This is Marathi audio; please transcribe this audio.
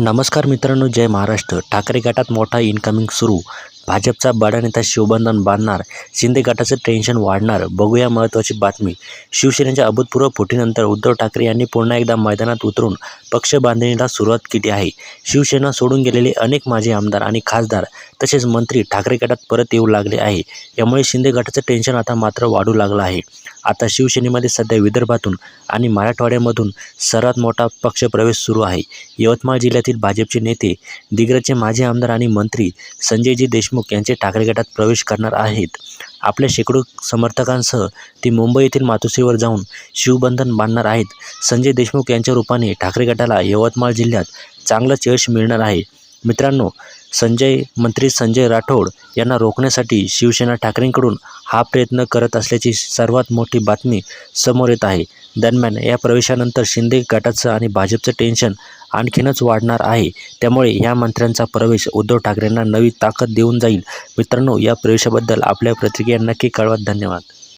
नमस्कार मित्रांनो जय महाराष्ट्र. ठाकरे गटात मोठा इन्कमिंग सुरू. भाजपचा बडा नेता शिवबंधन बांधणार शिंदे गटाचं टेन्शन वाढणार बघूया महत्त्वाची बातमी. शिवसेनेच्या अभूतपूर्व फुटीनंतर उद्धव ठाकरे यांनी पुन्हा एकदा मैदानात उतरून पक्ष बांधणीला सुरुवात केली आहे. शिवसेना सोडून गेलेले अनेक माजी आमदार आणि खासदार तसेच मंत्री ठाकरे गटात परत येऊ लागले आहे. यामुळे शिंदे गटाचं टेन्शन आता मात्र वाढू लागलं आहे. आता शिवसेनेमध्ये सध्या विदर्भातून आणि मराठवाड्यामधून सर्वात मोठा पक्षप्रवेश सुरू आहे. यवतमाळ जिल्ह्यातील भाजपचे नेते दिग्रजचे माजी आमदार आणि मंत्री संजयजी देशमुख यांचे ठाकरे गटात प्रवेश करणार आहेत. आपल्या शेकडो समर्थकांसह ती मुंबई येथील मातोश्रीवर जाऊन शिवबंधन बांधणार आहेत. संजय देशमुख यांच्या रूपाने ठाकरे गटाला यवतमाळ जिल्ह्यात चांगलंच यश मिळणार आहे. मित्रांनो संजय मंत्री संजय राठोड यांना रोखण्यासाठी शिवसेना ठाकरेंकडून हा प्रयत्न करत असल्याची सर्वात मोठी बातमी समोर येत आहे. दरम्यान या प्रवेशानंतर शिंदे गटाचं आणि भाजपचं टेन्शन आणखीनच वाढणार आहे. त्यामुळे या मंत्र्यांचा प्रवेश उद्धव ठाकरेंना नवी ताकद देऊन जाईल. मित्रांनो या प्रवेशाबद्दल आपल्या प्रतिक्रिया नक्की कळवा. धन्यवाद.